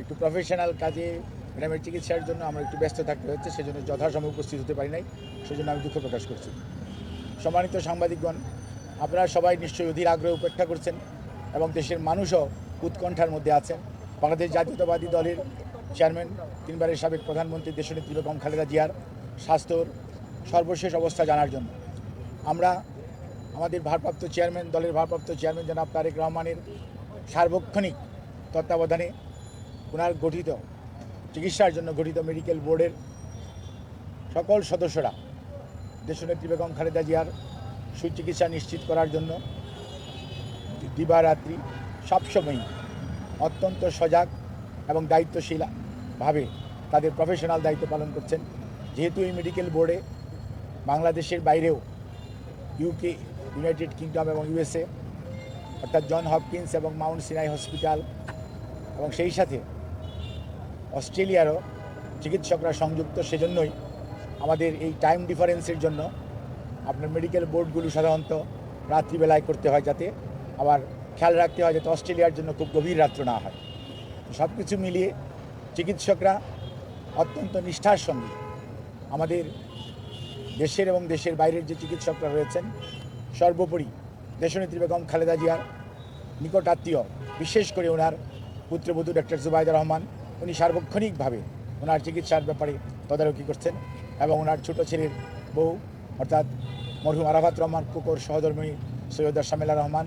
একটু প্রফেশনাল কাজে, ম্যাডামের চিকিৎসার জন্য আমরা একটু ব্যস্ত থাকতে হচ্ছে, সেজন্য যথাসম্ভব উপস্থিত হতে পারি নাই, সেজন্য আমি দুঃখ প্রকাশ করছি। সম্মানিত সাংবাদিকগণ, আপনারা সবাই নিশ্চয়ই অধীর আগ্রহে উপেক্ষা করছেন এবং দেশের মানুষও উৎকণ্ঠার মধ্যে আছেন। বাংলাদেশ জাতীয়তাবাদী দলের চেয়ারম্যান, তিনবারের সাবেক প্রধানমন্ত্রী, দেশনেত্রী বেগম খালেদা জিয়ার স্বাস্থ্যর সর্বশেষ অবস্থা জানার জন্য। আমরা আমাদের ভারপ্রাপ্ত চেয়ারম্যান, দলের ভারপ্রাপ্ত চেয়ারম্যান জনাব তারেক রহমানের সার্বক্ষণিক তত্ত্বাবধানে ওনার গঠিত, চিকিৎসার জন্য গঠিত মেডিকেল বোর্ডের সকল সদস্যরা, দেশনেত্রী বেগম খালেদা জিয়ার সুচিকিৎসা নিশ্চিত করার জন্য দিবারাত্রি সবসময়ই অত্যন্ত সজাগ এবং দায়িত্বশীলভাবে তাদের প্রফেশনাল দায়িত্ব পালন করছেন। যেহেতু এই মেডিকেল বোর্ডে বাংলাদেশের বাইরেও ইউকে ইউনাইটেড কিংডম এবং ইউএসএ অর্থাৎ জন হপকিন্স এবং মাউন্ট সিনাই হসপিটাল এবং সেই সাথে অস্ট্রেলিয়ারও চিকিৎসকরা সংযুক্ত সেজন্যই আমাদের এই টাইম ডিফারেন্সের জন্য আপনার মেডিকেল বোর্ডগুলো সাধারণত রাত্রিবেলায় করতে হয় যাতে আবার খেয়াল রাখতে হয় যাতে অস্ট্রেলিয়ার জন্য খুব গভীর রাত্র না হয়। সব কিছু মিলিয়ে চিকিৎসকরা অত্যন্ত নিষ্ঠার সঙ্গে আমাদের দেশের এবং দেশের বাইরের যে চিকিৎসকরা রয়েছেন, সর্বোপরি দেশনেত্রী বেগম খালেদা জিয়ার নিকট আত্মীয়, বিশেষ করে ওনার পুত্রবধূ ডক্টর জুবাইদা রহমান উনি সার্বক্ষণিকভাবে ওনার চিকিৎসার ব্যাপারে তদারকি করছেন এবং ওনার ছোট ছেলের বউ, অর্থাৎ মরহুম আরাফাত রহমান, কুকুর সহধর্মী সৈয়দা শামিলা রহমান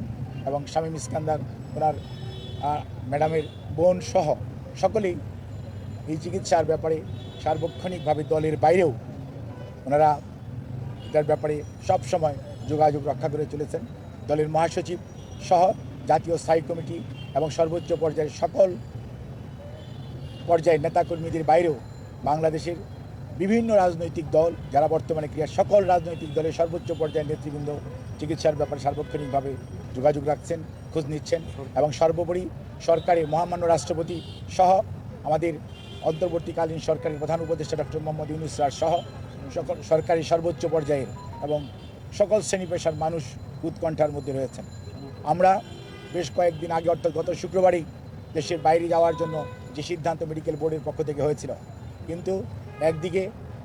এবং শামীম ইস্কান্দার ওনার ম্যাডামের বোন সহ সকলেই এই চিকিৎসার ব্যাপারে সার্বক্ষণিকভাবে দলের বাইরেও ওনারা এটার ব্যাপারে সব সময় যোগাযোগ রক্ষা করে চলেছেন। দলের মহাসচিব সহ জাতীয় স্থায়ী কমিটি এবং সর্বোচ্চ পর্যায়ের সকল পর্যায়ের নেতাকর্মীদের বাইরেও বাংলাদেশের বিভিন্ন রাজনৈতিক দল, যারা বর্তমানে ক্রিয়া, সকল রাজনৈতিক দলের সর্বোচ্চ পর্যায়ের নেতৃবৃন্দ চিকিৎসার ব্যাপারে সার্বক্ষণিকভাবে যোগাযোগ রাখছেন, খোঁজ নিচ্ছেন এবং সর্বোপরি সরকারের মহামান্য রাষ্ট্রপতি সহ আমাদের অন্তর্বর্তীকালীন সরকারের প্রধান উপদেষ্টা ডক্টর মোহাম্মদ ইউনুস রাজ সহ সকল সরকারি সর্বোচ্চ পর্যায়ের এবং সকল শ্রেণি পেশার মানুষ উৎকণ্ঠার মধ্যে রয়েছেন। আমরা বেশ কয়েকদিন আগে, অর্থাৎ গত শুক্রবারই দেশের বাইরে যাওয়ার জন্য যে সিদ্ধান্ত মেডিকেল বোর্ডের পক্ষ থেকে হয়েছিল। কিন্তু একদিকে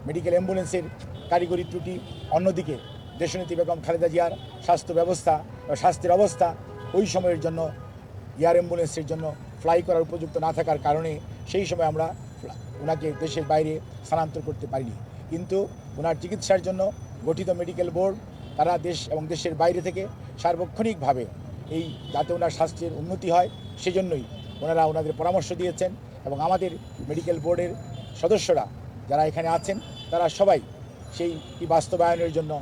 মেডিকেল অ্যাম্বুলেন্সের কারিগরি ত্রুটি, অন্যদিকে দেশনীতি বেগম খালেদা জিয়ার স্বাস্থ্য ব্যবস্থা বা স্বাস্থ্যের অবস্থা ওই সময়ের জন্য এয়ার অ্যাম্বুলেন্সের জন্য ফ্লাই করার উপযুক্ত না থাকার কারণে সেই সময় আমরা ওনাকে দেশের বাইরে স্থানান্তর করতে পারিনি। কিন্তু ওনার চিকিৎসার জন্য গঠিত মেডিকেল বোর্ড তারা দেশ এবং দেশের বাইরে থেকে সার্বক্ষণিকভাবে এই যাতে ওনার স্বাস্থ্যের উন্নতি হয়, সেজন্যই ওনারা ওনাদের পরামর্শ দিয়েছেন এবং আমাদের মেডিকেল বোর্ডের সদস্যরা যারা এখানে আছেন, তারা সবাই সেই বাস্তবায়নের জন্য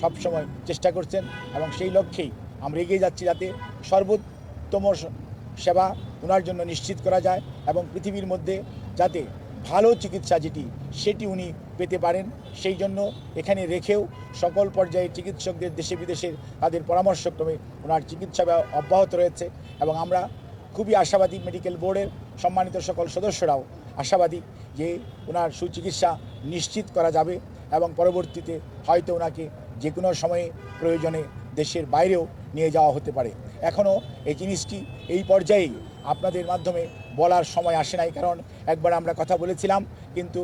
সবসময় চেষ্টা করছেন এবং সেই লক্ষ্যেই আমরা এগিয়ে যাচ্ছি যাতে সর্বোত্তম সেবা ওনার জন্য নিশ্চিত করা যায় এবং পৃথিবীর মধ্যে যাতে ভালো চিকিৎসা যেটি, সেটি উনি পেতে পারেন, সেই জন্য এখানে রেখেও সকল পর্যায়ে চিকিৎসকদের দেশে বিদেশের তাদের পরামর্শক্রমে ওনার চিকিৎসা অব্যাহত রয়েছে এবং আমরা খুবই আশাবাদী মেডিকেল বোর্ডের সম্মানিত সকল সদস্যরাও আশাবাদী যে ওনার সুচিকিৎসা নিশ্চিত করা যাবে এবং পরবর্তীতে হয়তো ওনাকে যে কোনো সময়ে প্রয়োজনে দেশের বাইরেও নিয়ে যাওয়া হতে পারে। এখনও এই জিনিসটি এই পর্যায়েই আপনাদের মাধ্যমে বলার সময় আসে নাই, কারণ একবার আমরা কথা বলেছিলাম, কিন্তু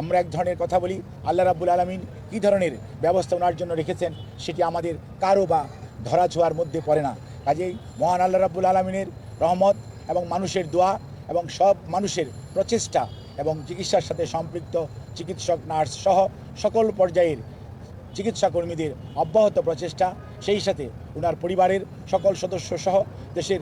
আমরা এক ধরনের কথা বলি, আল্লাহ রাব্বুল আলমিন কী ধরনের ব্যবস্থা ওনার জন্য রেখেছেন সেটি আমাদের কারও বা ধরা ছোঁয়ার মধ্যে পড়ে না। কাজেই মহান আল্লাহ রাব্বুল আলমিনের রহমত এবং মানুষের দোয়া এবং সব মানুষের প্রচেষ্টা এবং চিকিৎসার সাথে সম্পৃক্ত চিকিৎসক, নার্স সহ সকল পর্যায়ের চিকিৎসা কর্মীদের অব্যাহত প্রচেষ্টা। সেই সাথে ওনার পরিবারের সকল সদস্য সহ দেশের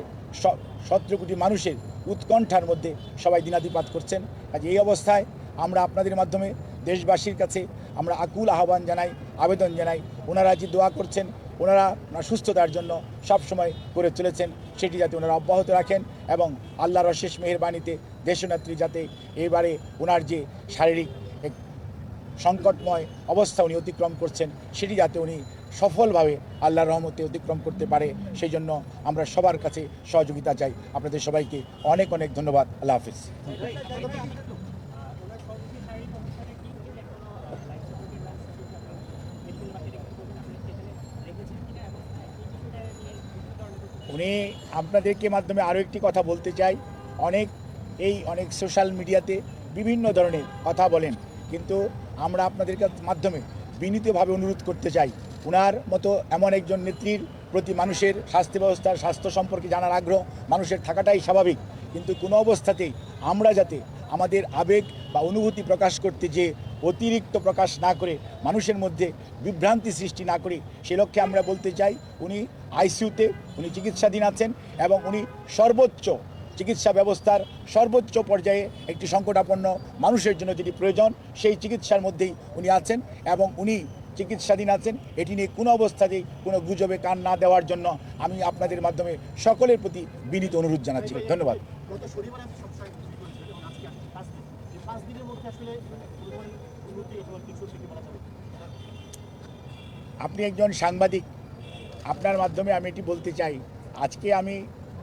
সতেরো কোটি মানুষের উৎকণ্ঠার মধ্যে সবাই দিনাতিপাত করছেন। আজ এই অবস্থায় আমরা আপনাদের মাধ্যমে দেশবাসীর কাছে আমরা আকুল আহ্বান জানাই, আবেদন জানাই। ওনারা যে দোয়া করছেন ওনারা ওনার সুস্থতার জন্য সব সময় করে চলেছেন। সেটি যাতে ওনারা অব্যাহত রাখেন এবং আল্লাহর অশেষ মেহরবানিতে দেশনেত্রী যাতে এবারে ওনার যে শারীরিক সংকটময় অবস্থা উনি অতিক্রম করছেন, সেটি যাতে উনি সফলভাবে আল্লাহর রহমতে অতিক্রম করতে পারে, সেই জন্য আমরা সবার কাছে সহযোগিতা চাই। আপনাদের সবাইকে অনেক অনেক ধন্যবাদ। আল্লাহ হাফিজ। উনি আপনাদেরকে মাধ্যমে আরও একটি কথা বলতে চাই। অনেক এই অনেক সোশ্যাল মিডিয়াতে বিভিন্ন ধরনের কথা বলেন, কিন্তু আমরা আপনাদের মাধ্যমে বিনীতভাবে অনুরোধ করতে চাই। ওনার মতো এমন একজন নেত্রীর প্রতি মানুষের স্বাস্থ্য ব্যবস্থার স্বাস্থ্য সম্পর্কে জানার আগ্রহ মানুষের থাকাটাই স্বাভাবিক। কিন্তু কোনো অবস্থাতেই আমরা যাতে আমাদের আবেগ বা অনুভূতি প্রকাশ করতে যে অতিরিক্ত প্রকাশ না করে, মানুষের মধ্যে বিভ্রান্তি সৃষ্টি না করে, সে লক্ষ্যে আমরা বলতে চাই, উনি আইসিইউতে উনি চিকিৎসাধীন আছেন এবং উনি সর্বোচ্চ চিকিৎসা ব্যবস্থার সর্বোচ্চ পর্যায়ে একটি সংকটাপন্ন মানুষের জন্য যেটি প্রয়োজন, সেই চিকিৎসার মধ্যেই উনি আছেন এবং উনি চিকিৎসাধীন আছেন। এটি নিয়ে কোনো অবস্থাতেই কোনো গুজবে কান না দেওয়ার জন্য আমি আপনাদের মাধ্যমে সকলের প্রতি বিনীত অনুরোধ জানাচ্ছি। ধন্যবাদ। গত শনিবার আমি এবং আজকে পাঁচ দিনের মধ্যে আসলে আপনি একজন সাংবাদিক, আপনার মাধ্যমে আমি এটি বলতে চাই। আজকে আমি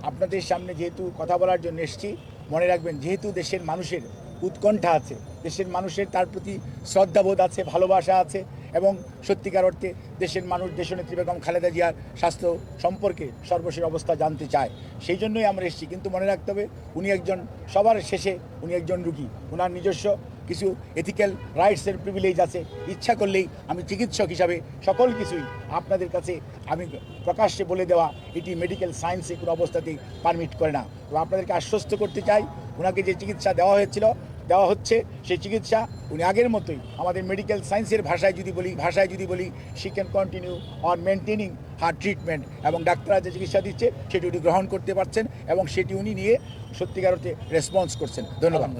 আপনাদের সামনে যেহেতু কথা বলার জন্য এসেছি, মনে রাখবেন যেহেতু দেশের মানুষের উৎকণ্ঠা আছে, দেশের মানুষের তার প্রতি শ্রদ্ধাবোধ আছে, ভালোবাসা আছে এবং সত্যিকার অর্থে দেশের মানুষ, দেশনেত্রী বেগম খালেদা জিয়ার স্বাস্থ্য সম্পর্কে সর্বশেষ অবস্থা জানতে চায়। সেই জন্যই আমরা এসেছি। কিন্তু মনে রাখতে হবে, উনি একজন সবার শেষে উনি একজন রুগী। ওনার নিজস্ব কিছু এথিক্যাল রাইটসের প্রিভিলেজ আছে। ইচ্ছা করলেই আমি চিকিৎসক হিসাবে সকল কিছুই আপনাদের কাছে আমি প্রকাশ্যে বলে দেওয়া এটি মেডিকেল সায়েন্সে কোনো অবস্থাতেই পারমিট করে না। তো আপনাদেরকে আশ্বস্ত করতে চাই ওনাকে যে চিকিৎসা দেওয়া হয়েছিল, দেওয়া হচ্ছে, সেই চিকিৎসা উনি আগের মতোই আমাদের মেডিকেল সায়েন্সের ভাষায় যদি বলি, ভাষায় যদি বলি she can continue on maintaining her treatment এবং ডাক্তাররা যে চিকিৎসা দিচ্ছে, সেটি উনি গ্রহণ করতে পারছেন এবং সেটি উনি নিয়ে সত্যিকার অর্থে রেসপন্স করছেন। ধন্যবাদ।